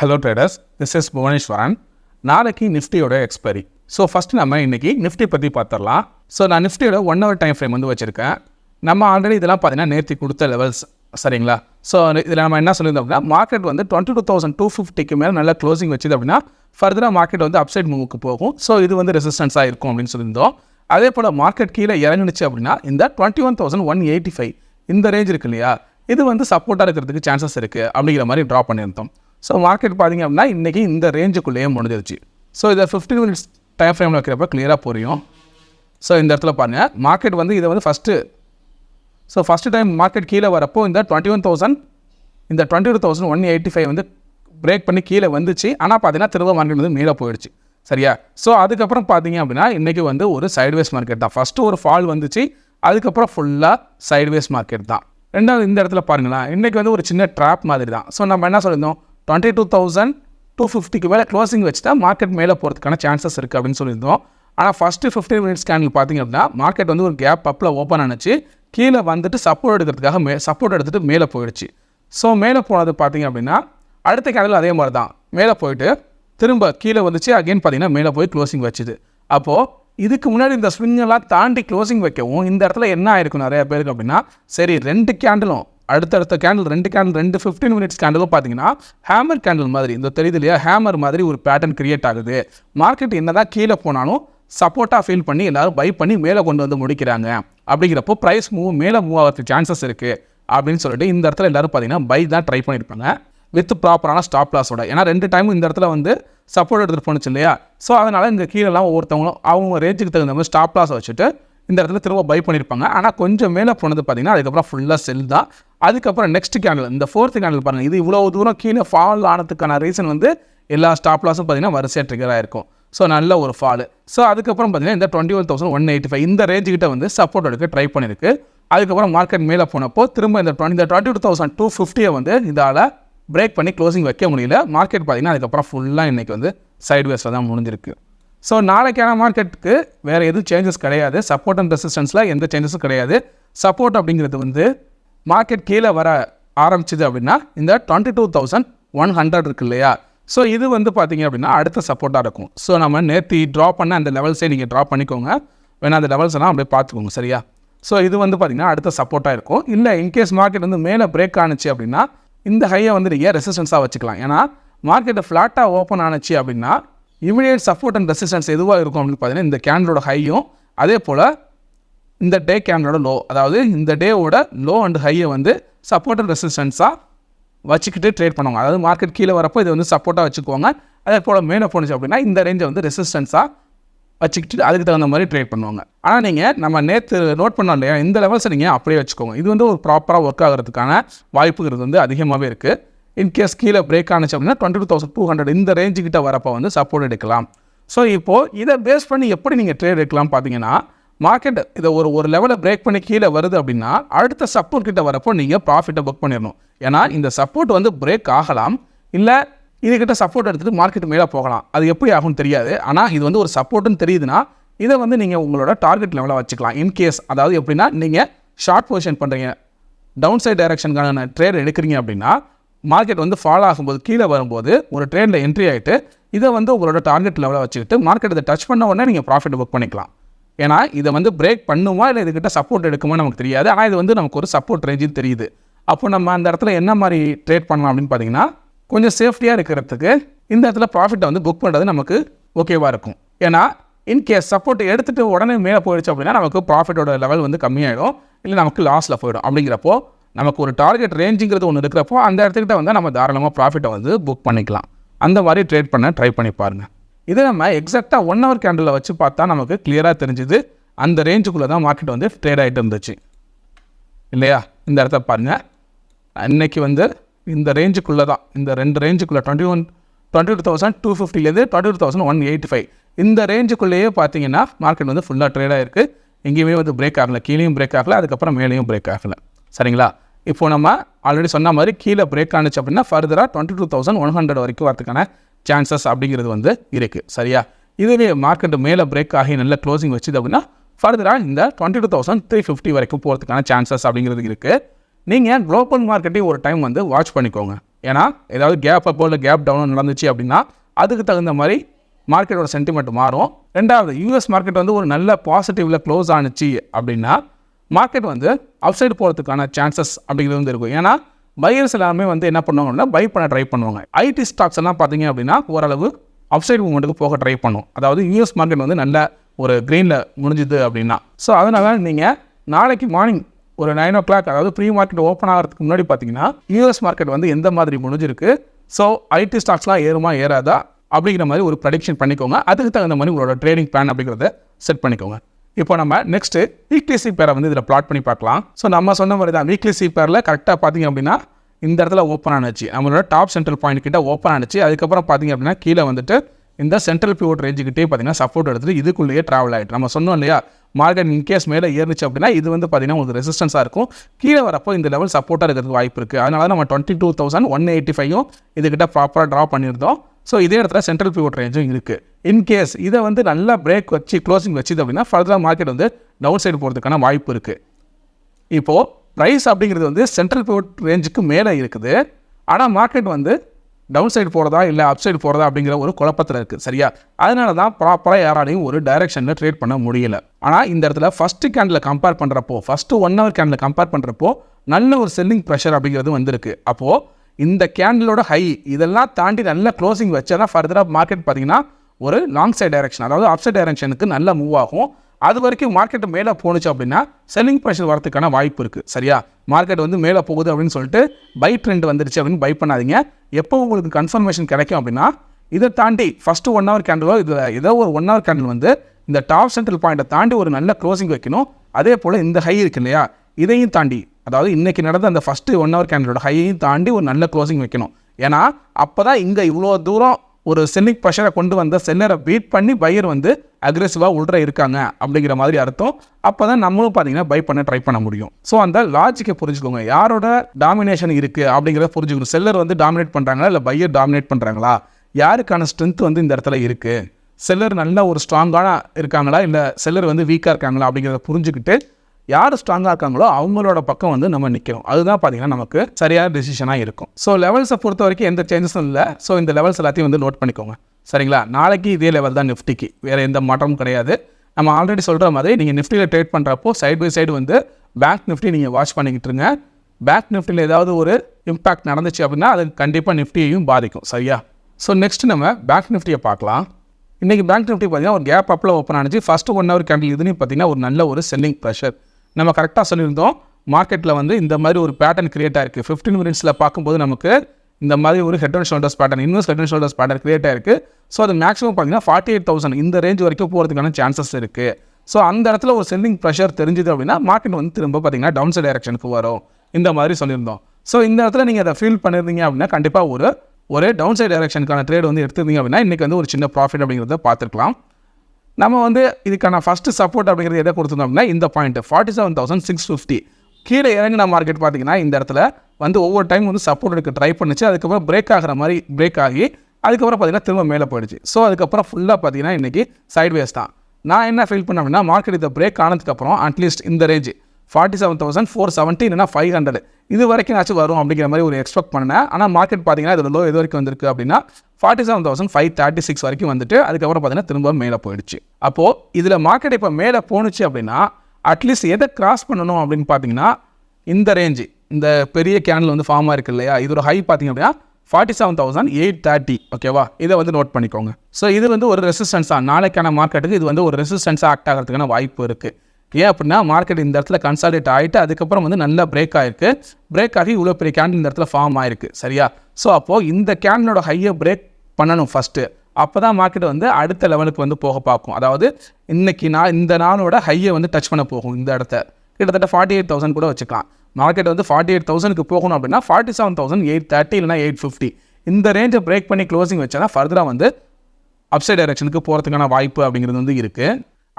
Hello traders this is Bhuvaneswaran நாளைக்கு நிஃப்டியோட expiry so first நம்ம இன்றைக்கி நிஃப்டி பற்றி பார்த்துடலாம். ஸோ நான் நிஃப்டியோட ஒன் ஹவர் டைம் ஃப்ரேம் வந்து வச்சுருக்கேன். நம்ம ஆல்ரெடி இதெல்லாம் பார்த்தீங்கன்னா நேர்த்தி கொடுத்த லெவல்ஸ் சரிங்களா? ஸோ இதில் நம்ம என்ன சொல்லியிருந்தோம் அப்படின்னா மார்க்கெட் வந்து டுவெண்ட்டி டூ தௌசண்ட் டூ ஃபிஃப்டிக்கு மேலே நல்லா க்ளோசிங் வச்சுது அப்படின்னா ஃபர்தராக மார்க்கெட் வந்து அப்சைட் மூவுக்கு போகும். ஸோ இது வந்து ரெசிஸ்டன்ஸாக இருக்கும் அப்படின்னு சொல்லியிருந்தோம். அதே போல் மார்க்கெட் கீழே இறங்குனுச்சு அப்படின்னா இந்த twenty one thousand one eighty five இந்த ரேஞ்ச் இருக்கு இல்லையா? இது வந்து சப்போர்ட்டாக இருக்கிறதுக்கு சான்சஸ் இருக்குது அப்படிங்கிற மாதிரி ட்ரா பண்ணியிருந்தோம். ஸோ மார்க்கெட் பார்த்தீங்க அப்படின்னா இன்றைக்கி இந்த ரேஞ்சுக்குள்ளேயே முடிஞ்சிருச்சு. ஸோ இதை ஃபிஃப்டீன் மினிட்ஸ் டைம் ஃப்ரேமில் வைக்கிறப்ப கிளியராக புரியும். ஸோ இந்த இடத்துல பாருங்கள் மார்க்கெட் வந்து இதை வந்து first so first time market கீழே வரப்போ இந்த டுவெண்ட்டி ஒன் தௌசண்ட் இந்த twenty two thousand one eighty five வந்து பிரேக் பண்ணி கீழே வந்துச்சு. ஆனால் பார்த்தீங்கன்னா திரும்ப மார்க்கெட் வந்து மேலே போயிடுச்சு. சரியா? ஸோ அதுக்கப்புறம் பார்த்தீங்க அப்படின்னா இன்றைக்கி வந்து ஒரு சைட்வேஸ் மார்க்கெட் தான். ஃபஸ்ட்டு ஒரு ஃபால் வந்துச்சு. அதுக்கப்புறம் ஃபுல்லாக சைட்வேஸ் மார்க்கெட் தான். ரெண்டாவது இந்த இடத்துல பாருங்களேன். இன்றைக்கி வந்து ஒரு சின்ன ட்ராப் மாதிரி தான். ஸோ நம்ம என்ன சொல்லியிருந்தோம்? டுவெண்ட்டி டூ தௌசண்ட் டூ ஃபிஃப்டிக்கு மேலே க்ளோசிங் வச்சுட்டா மார்க்கெட் மேலே போகிறதுக்கான சான்சஸ் இருக்குது அப்படின்னு சொல்லியிருந்தோம். ஆனால் ஃபஸ்ட்டு ஃபிஃப்டீன் மினிட்ஸ் கேண்டில் பார்த்தீங்க அப்படின்னா மார்க்கெட் வந்து ஒரு கேப் அப்பில் ஓப்பன் ஆனிச்சு. கீழே வந்துட்டு சப்போர்ட் எடுக்கிறதுக்காக மே சப்போர்ட் எடுத்துகிட்டு மேலே போயிடுச்சு. ஸோ மேலே போனது பார்த்தீங்க அப்படின்னா அடுத்த கேண்டில் அதே மாதிரி தான் மேலே போயிட்டு திரும்ப கீழே வந்துச்சு. அகைன் பார்த்தீங்கன்னா மேலே போய் க்ளோசிங் வச்சுது. அப்போது இதுக்கு முன்னாடி இந்த ஸ்விங்கெல்லாம் தாண்டி க்ளோசிங் வைக்கவும் இந்த இடத்துல என்ன ஆயிருக்கும் நிறைய பேருக்கு அப்படின்னா சரி ரெண்டு கேண்டிலும் அடுத்தடுத்த கேண்டில் ரெண்டு கேண்டில் ரெண்டு ஃபிஃப்டீன் மினிட்ஸ் கேண்டிலும் பார்த்தீங்கன்னா ஹேமர் கேண்டில் மாதிரி இந்த தெரியுது இல்லையா? ஹேமர் மாதிரி ஒரு பேட்டர்ன் கிரியேட் ஆகுது. மார்க்கெட் என்னதான் கீழே போனாலும் சப்போர்ட்டாக ஃபீல் பண்ணி எல்லாரும் பை பண்ணி மேலே கொண்டு வந்து முடிக்கிறாங்க. அப்படிங்கிறப்போ ப்ரைஸ் மூவ் மேலே மூவ் ஆகிறதுக்கு சான்சஸ் இருக்குது அப்படின்னு சொல்லிட்டு இந்த இடத்துல எல்லோரும் பார்த்தீங்கன்னா பை தான் ட்ரை பண்ணியிருப்பாங்க வித் ப்ராப்பரான ஸ்டாப் லாஸோட ஏன்னா ரெண்டு டைமும் இந்த இடத்துல வந்து சப்போர்ட் எடுத்துகிட்டு போணுச்சு இல்லையா? ஸோ அதனால் இந்த கீழெல்லாம் ஒவ்வொருத்தவங்களும் அவங்க ரேஞ்சுக்கு தகுந்த மாதிரி ஸ்டாப் லாஸ் வச்சுட்டு இந்த இடத்துல திரும்ப பை பண்ணியிருப்பாங்க ஆனால் கொஞ்சம் மேலே போனது பார்த்தீங்கன்னா அதுக்கப்புறம் ஃபுல்லாக செல் தான். அதுக்கப்புறம் நெக்ஸ்ட் கேண்டில் இந்த ஃபோர்த்து கேண்டில் பாருங்கள் இது இவ்வளோ தூரம் கீழே ஃபால் ஆனதுக்கான ரீசன் வந்து எல்லா ஸ்டாப் லாஸும் பார்த்தீங்கன்னா வரிசையாக ட்ரிகராக இருக்கும் ஸோ நல்ல ஒரு ஃபால் ஸோ அதுக்கப்புறம் பார்த்தீங்கன்னா இந்த twenty one thousand one eighty five இந்த ரேஞ்சு கிட்ட வந்து சப்போர்ட் எடுக்க ட்ரை பண்ணியிருக்கு அதுக்கப்புறம் மார்க்கெட் மேலே போனப்போ திரும்ப இந்த டுவெண்ட்டி இந்த டுவெண்ட்டி டூ தௌசண்ட் டூ ஃபிஃப்டியை வந்து இதால் பிரேக் பண்ணி க்ளோசிங் வைக்க முடியல. மார்க்கெட் பார்த்தீங்கன்னா அதுக்கப்புறம் ஃபுல்லாக இன்றைக்கி வந்து சைட் வேஸில் தான் முடிஞ்சிருக்கு. ஸோ நாளைக்கான மார்க்கெட்டுக்கு வேறு எதுவும் சேஞ்சஸ் கிடையாது. சப்போர்ட் அண்ட் ரெசிஸ்டன்ஸில் எந்த சேஞ்சஸும் கிடையாது. சப்போர்ட் அப்படிங்கிறது வந்து மார்க்கெட் கீழே வர ஆரம்பிச்சிது அப்படின்னா இந்த twenty two thousand one hundred இருக்கு இல்லையா? ஸோ இது வந்து பார்த்தீங்க அப்படின்னா அடுத்த சப்போர்ட்டாக இருக்கும். ஸோ நம்ம நேற்று ட்ரா பண்ண அந்த லெவல்ஸே நீங்கள் ட்ரா பண்ணிக்கோங்க. வேணா அந்த லெவல்ஸ் எல்லாம் அப்படியே பார்த்துக்கோங்க சரியா? ஸோ இது வந்து பார்த்தீங்கன்னா அடுத்த சப்போர்ட்டாக இருக்கும். இல்லை இன்கேஸ் மார்க்கெட் வந்து மேலே பிரேக் ஆணுச்சு அப்படின்னா இந்த ஹையை வந்து நீங்கள் ரெசிஸ்டன்ஸாக வச்சுக்கலாம். ஏன்னா மார்க்கெட்டை ஃப்ளாட்டாக ஓப்பன் ஆணுச்சு அப்படின்னா இமீடியட் சப்போர்ட் அண்ட் ரெசிஸ்டன்ஸ் எதுவாக இருக்கும் அப்படின்னு பார்த்தீங்கன்னா இந்த கேண்டலோட ஹையும் அதே போல் இந்த டே கேண்டலோட லோ அதாவது இந்த டேவோட லோ அண்ட் ஹையை வந்து சப்போர்ட் அண்ட் ரெசிஸ்டன்ஸாக வச்சுக்கிட்டு ட்ரேட் பண்ணுவாங்க. அதாவது மார்க்கெட் கீழே வரப்போ இதை வந்து சப்போர்ட்டாக வச்சுக்குவாங்க. அதே போல் மேலே போணுச்சு அப்படின்னா இந்த ரேஞ்சை வந்து ரெசிஸ்டன்ஸாக வச்சுக்கிட்டு அதுக்கு தகுந்த மாதிரி ட்ரேட் பண்ணுவாங்க. ஆனால் நீங்கள் நம்ம நேற்று நோட் பண்ணோம் இல்லையா இந்த லெவல்ஸை நீங்கள் அப்படியே வச்சுக்கோங்க. இது வந்து ஒரு ப்ராப்பராக ஒர்க் ஆகிறதுக்கான வாய்ப்புங்கிறது வந்து அதிகமாகவே இருக்குது இன்கேஸ் கீழே பிரேக் ஆனிச்சு அப்படின்னா twenty two thousand two hundred இந்த ரேஞ்சுக்கிட்ட வரப்போ வந்து சப்போர்ட் எடுக்கலாம். ஸோ இப்போது இதை பேஸ் பண்ணி எப்படி நீங்கள் ட்ரேட் எடுக்கலாம் பார்த்தீங்கன்னா மார்க்கெட் இதை ஒரு ஒரு லெவலை பிரேக் பண்ணி கீழே வருது அப்படின்னா அடுத்த சப்போர்ட் கிட்ட வரப்போ நீங்கள் ப்ராஃபிட்டை புக் பண்ணிடணும். ஏன்னா இந்த சப்போர்ட் வந்து பிரேக் ஆகலாம். இல்லை இதுக்கிட்ட சப்போர்ட் எடுத்துகிட்டு மார்க்கெட் மேலே போகலாம். அது எப்படி ஆகும்னு தெரியாது. ஆனால் இது வந்து ஒரு சப்போர்ட்டுன்னு தெரியுதுன்னா இதை வந்து நீங்கள் உங்களோட டார்கெட் லெவலில் வச்சுக்கலாம். இன்கேஸ் அதாவது எப்படின்னா நீங்கள் ஷார்ட் பொசிஷன் பண்ணுறீங்க டவுன் சைட் டைரக்ஷனுக்கான ட்ரேட் எடுக்கிறீங்க அப்படின்னா மார்க்கெட் வந்து ஃபால் ஆகும்போது கீழே வரும்போது ஒரு ட்ரேடில் என்ட்ரி ஆகிட்டு இதை வந்து உங்களோட டார்கெட் லெவலில் வச்சுக்கிட்டு மார்க்கெட் இதை டச் பண்ண உடனே நீங்கள் ப்ராஃபிட் புக் பண்ணிக்கலாம். ஏன்னா இதை வந்து பிரேக் பண்ணுமா இல்லை இதுக்கிட்ட சப்போர்ட் எடுக்குமா நமக்கு தெரியாது. ஆனால் இது வந்து நமக்கு ஒரு சப்போர்ட் ரேஞ்சுன்னு தெரியுது. அப்போ நம்ம அந்த இடத்துல என்ன மாதிரி ட்ரேட் பண்ணலாம் அப்படின்னு பார்த்தீங்கன்னா கொஞ்சம் சேஃப்டியாக இருக்கிறதுக்கு இந்த இடத்துல ப்ராஃபிட்டை வந்து புக் பண்ணுறது நமக்கு ஓகேவாக இருக்கும். ஏன்னா இன்கேஸ் சப்போர்ட் எடுத்துகிட்டு உடனே மேலே போயிடுச்சு அப்படின்னா நமக்கு ப்ராஃபிட்டோட லெவல் வந்து கம்மியாயிடும். இல்லை நமக்கு லாஸில் போயிடும். அப்படிங்கிறப்போ நமக்கு ஒரு டார்கெட் ரேஞ்சுங்கிறது ஒன்று இருக்கிறப்போ அந்த இடத்துக்கிட்ட வந்து நம்ம தாராளமாக ப்ராஃபிட்டை வந்து புக் பண்ணிக்கலாம். அந்த மாதிரி ட்ரேட் பண்ண ட்ரை பண்ணி பாருங்கள் இதை நம்ம எக்ஸாக்டாக ஒன் ஹவர் கேண்டில் வச்சு பார்த்தா நமக்கு கிளியராக தெரிஞ்சுது. அந்த ரேஞ்சுக்குள்ளே தான் மார்க்கெட் வந்து ட்ரேட் ஆகிட்டு இருந்துச்சு. இல்லையா? இந்த இடத்த பாருங்கள் இன்றைக்கி வந்து இந்த ரேஞ்சுக்குள்ளே தான். இந்த ரெண்டு ரேஞ்சுக்குள்ளே twenty one twenty two thousand two ஃபிஃப்டிலேருந்து twenty two thousand one eighty five இந்த ரேஞ்சுக்குள்ளேயே பார்த்தீங்கன்னா மார்க்கெட் வந்து ஃபுல்லாக ட்ரேட் ஆகிருக்கு எங்கேயுமே வந்து பிரேக் ஆகலை. கீழேயும் பிரேக் ஆகலை. அதுக்கப்புறம் மேலேயும் பிரேக் ஆகலை. சரிங்களா? இப்போ நம்ம ஆல்ரெடி சொன்ன மாதிரி கீழே பிரேக் ஆனிச்சு அப்படின்னா ஃபர்தராக twenty two thousand one hundred வரைக்கும் வரதுக்கான சான்சஸ் அப்படிங்கிறது வந்து இருக்குது சரியா? இதுவே மார்க்கெட் மேலே பிரேக் ஆகி நல்ல க்ளோசிங் வச்சுது அப்படின்னா ஃபர்தராக இந்த twenty two thousand three fifty வரைக்கும் போகிறதுக்கான சான்சஸ் அப்படிங்கிறது இருக்குது நீங்கள் குளோபல் மார்க்கெட்டையும் ஒரு டைம் வந்து வாட்ச் பண்ணிக்கோங்க. ஏன்னா ஏதாவது கேப் அப்போ இல்லை கேப் டவுன் நடந்துச்சு அப்படின்னா அதுக்கு தகுந்த மாதிரி மார்க்கெட்டோட சென்டிமெண்ட் மாறும். ரெண்டாவது யூஎஸ் மார்க்கெட் வந்து ஒரு நல்ல பாசிட்டிவில் க்ளோஸ் ஆணுச்சு அப்படின்னா மார்க்கெட் வந்து அப்சைடு போகிறதுக்கான சான்சஸ் அப்படிங்கிறது வந்து இருக்கும். ஏன்னா பையர்ஸ் எல்லாருமே வந்து என்ன பண்ணுவாங்கன்னா பை பண்ண ட்ரை பண்ணுவாங்க. ஐடி ஸ்டாக்ஸ் எல்லாம் பார்த்தீங்க அப்படின்னா ஓரளவு அப்சைட் மூமெண்ட்டுக்கு போக ட்ரை பண்ணும். அதாவது யூஎஸ் மார்க்கெட் வந்து நல்ல ஒரு க்ரீனில் முடிஞ்சுது அப்படின்னா. ஸோ அதனால் நீங்கள் நாளைக்கு மார்னிங் ஒரு நைன் ஓ கிளாக் அதாவது ப்ரீ மார்க்கெட் ஓப்பன் ஆகிறதுக்கு முன்னாடி பார்த்தீங்கன்னா யூஎஸ் மார்க்கெட் வந்து எந்த மாதிரி முடிஞ்சிருக்கு? ஸோ ஐடி ஸ்டாக்ஸ்லாம் ஏறுமா ஏறாதா? அப்படிங்கிற மாதிரி ஒரு ப்ரடிக்ஷன் பண்ணிக்கோங்க. அதுக்கு தகுந்த மாதிரி உங்களோட ட்ரேடிங் பிளான் அப்படிங்கிறத செட் பண்ணிக்கோங்க. இப்போ நம்ம நெக்ஸ்ட்டு வீக்லி சி பேரை வந்து இதில் பிளாட் பண்ணி பார்க்கலாம். ஸோ நம்ம சொன்ன மாதிரி தான் வீக்லி சி பேரில் கரெக்டாக பார்த்தீங்க அப்படின்னா இந்த இடத்துல ஓப்பன் ஆனிச்சு. நம்மளோட டாப் சென்ட்ரல் பாயிண்ட் கிட்ட ஓப்பன் ஆனிச்சு. அதுக்கப்புறம் பார்த்தீங்க அப்படின்னா கீழே வந்துட்டு இந்த சென்ட்ரல் பிவோட் ரேஞ்சுக்கிட்டே பார்த்தீங்கன்னா சப்போர்ட் எடுத்துட்டு இதுக்குள்ளேயே ட்ராவல் ஆகிட்டு நம்ம சொன்னோம் இல்லையா? மார்க்கெட் இன்கேஸ் மேலே ஏறிச்சு அப்படின்னா இது வந்து பார்த்தீங்கன்னா உங்களுக்கு ரெசிஸ்டன்ஸாக இருக்கும். கீழே வரப்போ இந்த லெவல் சப்போர்ட்டாக இருக்கிறதுக்கு வாய்ப்பு இருக்குது அதனால நம்ம twenty two thousand one eighty ஃபைவும் இதுக்கிட்ட ப்ராப்பராக ட்ரா பண்ணியிருந்தோம். ஸோ இதே இடத்துல சென்ட்ரல் பிவோட் ரேஞ்சும் இருக்குது இன்கேஸ் இதை வந்து நல்லா பிரேக் வச்சு க்ளோசிங் வச்சுது அப்படின்னா ஃபர்தராக மார்க்கெட் வந்து டவுன் சைடு போகிறதுக்கான வாய்ப்பு இருக்குது இப்போது ப்ரைஸ் அப்படிங்கிறது வந்து சென்ட்ரல் பிவோட் ரேஞ்சுக்கு மேலே இருக்குது. ஆனால் மார்க்கெட் வந்து டவுன் சைடு போகிறதா இல்லை அப் சைடு போகிறதா அப்படிங்கிற ஒரு குழப்பத்தில் இருக்குது சரியா? அதனால தான் ப்ராப்பராக யாராலையும் ஒரு டைரெக்ஷனில் ட்ரேட் பண்ண முடியல. ஆனால் இந்த இடத்துல ஃபஸ்ட்டு கேண்டில் கம்பேர் பண்ணுறப்போ first one hour candle compare பண்ணுறப்போ நல்ல ஒரு செல்லிங் ப்ரெஷர் அப்படிங்கிறது வந்திருக்கு. அப்போது இந்த கேண்டிலோட ஹை இதெல்லாம் தாண்டி நல்ல க்ளோசிங் வச்சா தான் ஃபர்தராக மார்க்கெட் பார்த்தீங்கன்னா ஒரு லாங் சைட் டைரக்ஷன் அதாவது அப்சைட் டைரக்ஷனுக்கு நல்ல மூவ் ஆகும். அது வரைக்கும் மார்க்கெட் மேலே போணுச்சு அப்படின்னா செல்லிங் ப்ரெஷர் வரதுக்கான வாய்ப்பு இருக்குது சரியா? மார்க்கெட் வந்து மேலே போகுது அப்படின்னு சொல்லிட்டு பை ட்ரெண்ட் வந்துருச்சு அப்படின்னு பை பண்ணாதீங்க. எப்போ உங்களுக்கு கன்ஃபர்மேஷன் கிடைக்கும் அப்படின்னா இதை தாண்டி ஃபஸ்ட்டு ஒன் ஹவர் கேண்டிலோ இதில் ஏதோ ஒரு ஒன் ஹவர் கேண்டில் வந்து இந்த டாப் சென்ட்ரல் பாயிண்ட்டை தாண்டி ஒரு நல்ல க்ளோசிங் வைக்கணும். அதே போல் இந்த ஹை இருக்கு இல்லையா? இதையும் தாண்டி அதாவது இன்றைக்கி நடந்த அந்த ஃபஸ்ட்டு ஒன் ஹவர் கேண்டிலோட ஹையையும் தாண்டி ஒரு நல்ல க்ளோசிங் வைக்கணும். ஏன்னா அப்போ தான் இங்கே இவ்வளோ தூரம் ஒரு செல்லிங் ப்ரெஷரை கொண்டு வந்த செல்லரை பீட் பண்ணி பையர் வந்து அக்ரெசிவாக உள்ற இருக்காங்க அப்படிங்கிற மாதிரி அர்த்தம். அப்போ தான் நம்மளும் பார்த்தீங்கன்னா பை பண்ண ட்ரை பண்ண முடியும். ஸோ அந்த லாஜிக்கை புரிஞ்சுக்கோங்க. யாரோட டாமினேஷன் இருக்குது அப்படிங்கிறத புரிஞ்சுக்கணும். செல்லர் வந்து டாமினேட் பண்ணுறாங்களா இல்லை பையர் டாமினேட் பண்ணுறாங்களா யாருக்கான ஸ்ட்ரென்த் வந்து இந்த இடத்துல இருக்குது செல்லர் நல்ல ஒரு ஸ்ட்ராங்கான இருக்காங்களா? இல்லை செல்லர் வந்து வீக்காக இருக்காங்களா அப்படிங்கிறத புரிஞ்சுக்கிட்டு யார் ஸ்ட்ராங்காக இருக்காங்களோ அவங்களோட பக்கம் வந்து நம்ம நிற்கிறோம் அதுதான் பார்த்தீங்கன்னா நமக்கு சரியான டிசிஷனாக இருக்கும். ஸோ லெவல்ஸை பொறுத்த வரைக்கும் எந்த சேஞ்சஸும் இல்லை. ஸோ இந்த லெவல்ஸ் எல்லாத்தையும் வந்து நோட் பண்ணிக்கோங்க. சரிங்களா? நாளைக்கு இதே லெவல் தான் நிஃப்டிக்கு வேறு எந்த மாற்றமும் கிடையாது. நம்ம ஆல்ரெடி சொல்கிற மாதிரி நீங்கள் நிஃப்டியில் ட்ரேட் பண்ணுறப்போ சைடு பை சைடு வந்து பேங்க் நிஃப்டி நீங்கள் வாட்ச் பண்ணிக்கிட்டு இருங்க. பேங்க் நிஃப்டியில் ஏதாவது ஒரு இம்பாக்ட் நடந்துச்சு அப்படின்னா அது கண்டிப்பாக நிஃப்டியையும் பாதிக்கும். சரியா? ஸோ நெக்ஸ்ட் நம்ம பேங்க் நிஃப்டியை பார்க்கலாம். இன்றைக்கி பேங்க் நிஃப்டி பார்த்தீங்கன்னா ஒரு கேப் அப்பில் ஓப்பன் ஆனிச்சு. ஃபஸ்ட்டு ஒன் ஹவர் கேண்டில் இதுன்னு பார்த்தீங்கன்னா ஒரு நல்ல ஒரு செல்லிங் ப்ரெஷர் நம்ம கரெக்டாக சொல்லியிருந்தோம். மார்க்கெட்டில் வந்து இந்த மாதிரி ஒரு பேட்டர்ன் கிரியேட் ஆயிருக்கு. ஃபிஃப்டீன் மினிட்ஸில் பார்க்கும்போது நமக்கு இந்த மாதிரி ஒரு head and shoulders pattern invest head and shoulders pattern create ஆயிருக்கு. ஸோ அது மேக்ஸிமம் பார்த்தீங்கன்னா ஃபார்ட்டி எயிட் தௌசண்ட் இந்த ரேஞ்ச் வரைக்கும் போகிறதுக்கான சான்சஸ் இருக்குது ஸோ அந்த இடத்துல ஒரு செல்லிங் ப்ரெஷர் தெரிஞ்சுது அப்படின்னா மார்க்கெட் வந்து திரும்ப பார்த்தீங்கன்னா டவுன் சைட் டைரக்ஷனுக்கு வரும். இந்த மாதிரி சொல்லியிருந்தோம். ஸோ இந்த இடத்துல நீங்கள் அதை ஃபீல் பண்ணியிருந்தீங்க அப்படின்னா கண்டிப்பாக ஒரு ஒரே டவுன் சைட் டைரக்ஷனுக்கான ட்ரேட் வந்து எடுத்திருந்தீங்க அப்படின்னா இன்றைக்கி வந்து ஒரு சின்ன ப்ராஃபிட் அப்படிங்கிறத பார்த்துருக்கலாம். நம்ம வந்து இதுக்கான ஃபஸ்ட்டு சப்போர்ட் அப்படிங்கிறது எதை கொடுத்துருந்தோம் அப்படின்னா இந்த point forty seven thousand six fifty கீழே இறங்கின மார்க்கெட் பார்த்தீங்கன்னா இந்த இடத்துல வந்து ஒவ்வொரு டைம் வந்து சப்போர்ட் எடுக்க ட்ரை பண்ணுச்சு. அதுக்கப்புறம் பிரேக் ஆகிற மாதிரி பிரேக் ஆகி அதுக்கப்புறம் பார்த்தீங்கன்னா திரும்ப மேலே போயிடுச்சு. ஸோ அதுக்கப்புறம் ஃபுல்லாக பார்த்தீங்கன்னா இன்றைக்கி சைட்வேஸ் தான். நான் என்ன ஃபீல் பண்ணேன் அப்படின்னா மார்க்கெட் இதை பிரேக் ஆனதுக்கப்புறம் அட்லீஸ்ட் இந்த range forty seven thousand four seventy இல்லைனா ஃபைவ் ஹண்ட்ரட் இது வரைக்கும் ஆச்சு வரும் அப்படிங்கிற மாதிரி ஒரு எக்ஸ்பெக்ட் பண்ணேன். ஆனால் மார்க்கெட் பார்த்தீங்கன்னா இதில் லோ எது வரைக்கும் வந்திருக்கு அப்படின்னா forty seven thousand five thirty six வரைக்கும் வந்துட்டு அதுக்கப்புறம் பார்த்தீங்கன்னா திரும்ப மேலே போயிடுச்சு. அப்போது இதில் மார்க்கெட் இப்போ மேலே போணுச்சு அப்படின்னா அட்லீஸ்ட் எதை கிராஸ் பண்ணணும் அப்படின்னு பார்த்தீங்கன்னா இந்த ரேஞ்சு இந்த பெரிய கேனில் வந்து ஃபார்மாக இருக்குது இல்லையா? இதோட ஹை பார்த்தீங்க அப்படின்னா forty seven thousand eight thirty ஓகேவா இதை வந்து நோட் பண்ணிக்கோங்க. ஸோ இது வந்து ஒரு ரெசிஸ்டன்ஸாக நாளைக்கான மார்க்கெட்டுக்கு இது வந்து ஒரு ரெசிஸ்டன்ஸாக ஆக்ட் ஆகிறதுக்கான வாய்ப்பு இருக்குது ஏன் அப்படின்னா மார்க்கெட் இந்த இடத்துல கன்சாலிடேட் ஆகிட்டு அதுக்கப்புறம் வந்து நல்லா பிரேக் ஆகிருக்கு பிரேக் ஆகி இவ்வளோ பெரிய கேண்டில் இந்த இடத்துல ஃபார்ம் ஆயிருக்கு சரியா? ஸோ அப்போது இந்த கேண்டிலோட ஹையை பிரேக் பண்ணணும் ஃபஸ்ட்டு அப்போ தான் மார்க்கெட் வந்து அடுத்த லெவலுக்கு வந்து போக பார்க்கும். அதாவது இன்றைக்கி நான் இந்த நாளோட ஹையை வந்து டச் பண்ண போகும் இந்த இடத்த. கிட்டத்தட்ட ஃபார்ட்டி எயிட் தௌசண்ட் கூட வச்சுக்கலாம். மார்க்கெட் வந்து ஃபார்ட்டி எயிட் தௌசண்ட்க்கு போகணும் அப்படின்னா forty seven thousand eight thirty இல்லைனா எயிட் ஃபிஃப்டி இந்த ரேஞ்சை பிரேக் பண்ணி க்ளோசிங் வச்சா ஃபர்தராக வந்து அப்சைட் டைரக்ஷனுக்கு போகிறதுக்கான வாய்ப்பு அப்படிங்கிறது வந்து இருக்குது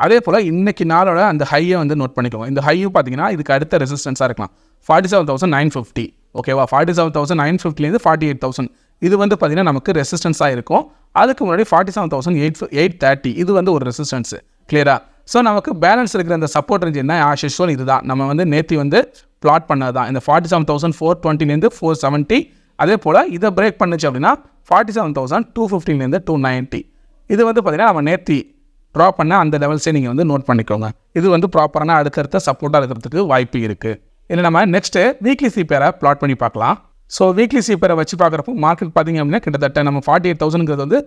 அதே போல் இன்னைக்கு நாளோட அந்த ஹையை வந்து நோட் பண்ணிக்கோங்க. இந்த ஹையும் பார்த்தீங்கன்னா இதுக்கு அடுத்த ரெசிஸ்டன்ஸாக இருக்கலாம். Forty seven thousand nine fifty ஓகேவா ஃபார்ட்டி செவன் தௌசண்ட் நைன் ஃபிஃப்டிலேருந்து ஃபார்ட்டி எயிட் தௌசண்ட் இது வந்து பார்த்தீங்கன்னா நமக்கு ரெசிஸ்டன்ஸாக இருக்கும். அதுக்கு முன்னாடி forty seven thousand eight eight thirty இது வந்து ஒரு ரெசிஸ்டன்ஸு கிளியராக ஸோ நமக்கு பேலன்ஸ் இருக்கிற அந்த சப்போர்ட் ரேஞ்ச் என்ன? ஆஸ் யூஸ்வல் இதுதான். நம்ம வந்து நேற்று வந்து பிளாட் பண்ணது தான் இந்த ஃபார்ட்டி செவன் தௌசண்ட் ஃபோர் டுவெண்ட்டிலேருந்து ஃபோர் செவன்ட்டி அதே போல் இதை பிரேக் பண்ணுச்சு அப்படின்னா ஃபார்ட்டி செவன் தௌசண்ட் டூ ஃபிஃப்டின்லேருந்து டூ நைன்ட்டி இது வந்து பார்த்திங்கன்னா நம்ம நேற்று ட்ரா பண்ண அந்த லெவல்ஸே நீங்கள் வந்து நோட் பண்ணிக்கோங்க. இது வந்து ப்ராப்பரான அடுத்தடுத்த சப்போர்ட்டாக இருக்கிறதுக்கு வாய்ப்பு இருக்குது இல்லை நம்ம நெக்ஸ்ட்டு வீக்லி சிபிஆரை ப்ளாட் பண்ணி பார்க்கலாம். ஸோ வீக்லி சிபிஆரை வச்சு பார்க்குறப்போ மார்க்கெட் பார்த்திங்க அப்படின்னா கிட்டத்தட்ட நம்ம ஃபார்ட்டி எயிட் தௌசண்ட்ங்கிறது வந்து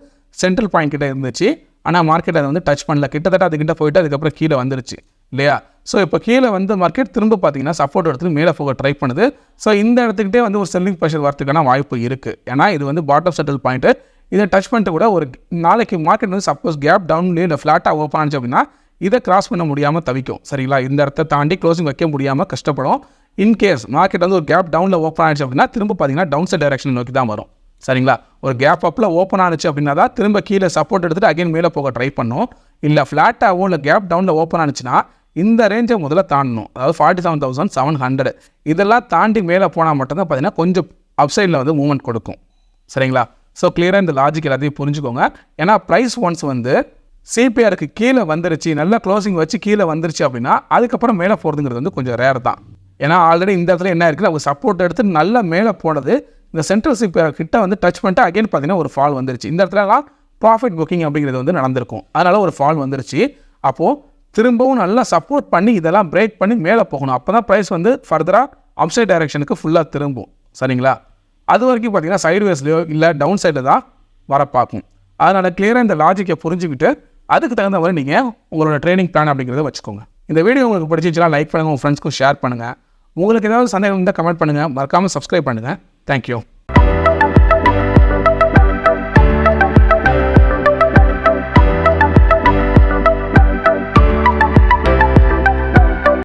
சென்ட்ரல் பாயிண்ட் கிட்ட இருந்துச்சு. ஆனால் மார்க்கெட் அதை வந்து டச் பண்ணல. கிட்டத்தட்ட அதுக்கிட்ட போயிட்டு அதுக்கப்புறம் கீழே வந்துருச்சு. இல்லையா? ஸோ இப்போ கீழே வந்து மார்க்கெட் திரும்ப பார்த்தீங்கன்னா சப்போர்ட் எடுத்து மேலே போக ட்ரை பண்ணுது. ஸோ இந்த இடத்துக்கிட்டே வந்து ஒரு செல்லிங் ப்ரெஷர் வரதுக்கான வாய்ப்பு இருக்குது ஏன்னா இது வந்து பாட்டம் செட்டில் பாயிண்ட்டு இதை டச் பண்ணிட்டு கூட ஒரு நாளைக்கு மார்க்கெட் வந்து சப்போஸ் கேப் டவுன்லேயே இல்லை ஃப்ளாட்டாக ஓப்பன் ஆனிச்சு அப்படின்னா இதை கிராஸ் பண்ண முடியாமல் தவிக்கும். சரிங்களா? இந்த இடத்த தாண்டி க்ளோசிங் வைக்க முடியாமல் கஷ்டப்படும். இன்கேஸ் மார்க்கெட் வந்து ஒரு கேப் டவுனில் ஓப்பன் ஆனிச்சு அப்படின்னா திரும்ப பார்த்தீங்கன்னா டவுன் சைட் டைரக்ஷன் நோக்கி தான் வரும். சரிங்களா? ஒரு கேப் அப்பில் ஓப்பன் ஆனிச்சு அப்படின்னா தான் திரும்ப கீழே சப்போர்ட் எடுத்துகிட்டு அகைன் மேலே போக ட்ரை பண்ணும். இல்லை ஃப்ளாட்டாகவும் இல்லை கேப் டவுனில் ஓப்பன் ஆனிச்சுன்னா இந்த ரேஞ்சை முதல்ல தாண்டணும். அதாவது forty seven thousand seven hundred இதெல்லாம் தாண்டி மேலே போனால் மட்டும்தான் பார்த்தீங்கன்னா கொஞ்சம் அப்சைடில் வந்து மூவ்மெண்ட் கொடுக்கும். சரிங்களா? ஸோ கிளியராக இந்த லாஜிக் எல்லாத்தையும் புரிஞ்சுக்கோங்க. ஏன்னா ப்ரைஸ் ஒன்ஸ் வந்து சிபிஆருக்கு கீழே வந்துருச்சு நல்லா க்ளோசிங் வச்சு கீழே வந்துருச்சு அப்படின்னா அதுக்கப்புறம் மேலே போகிறதுங்கிறது வந்து கொஞ்சம் ரேர் தான். ஏன்னா ஆல்ரெடி இந்த இடத்துல என்ன இருக்குது அவங்க சப்போர்ட் எடுத்து நல்லா மேலே போனது இந்த சென்ட்ரல் சிபிஆர் கிட்ட வந்து டச் பண்ணிட்டு அகைன் பார்த்தீங்கன்னா ஒரு ஃபால் வந்துருச்சு. இந்த இடத்துலலாம் ப்ராஃபிட் புக்கிங் அப்படிங்கிறது வந்து நடந்திருக்கும். அதனால் ஒரு ஃபால் வந்துருச்சு. அப்போது திரும்பவும் நல்லா சப்போர்ட் பண்ணி இதெல்லாம் பிரேக் பண்ணி மேலே போகணும். அப்போ தான் ப்ரைஸ் வந்து ஃபர்தராக அப்சைட் டைரக்ஷனுக்கு ஃபுல்லாக திரும்பும். சரிங்களா? அது வரைக்கும் பார்த்தீங்கன்னா சைட்வேஸ்லையோ இல்லை டவுன் சைடில் தான் வர பார்க்கும். அதனால் கிளியராக இந்த லாஜிக்கை புரிஞ்சுக்கிட்டு அதுக்கு தகுந்த மாதிரி நீங்கள் உங்களோட ட்ரைனிங் பிளான் அப்படிங்கிறத வச்சுக்கோங்க. இந்த வீடியோ உங்களுக்கு பிடிச்சிச்சுன்னா லைக் பண்ணுங்கள் உங்கள் ஃப்ரெண்ட்ஸ்க்கும் ஷேர் பண்ணுங்கள் உங்களுக்கு ஏதாவது சந்தேகம் இருந்தால் கமெண்ட் பண்ணுங்கள் மறக்காமல் சப்ஸ்கிரைப் பண்ணுங்கள் தேங்க்யூ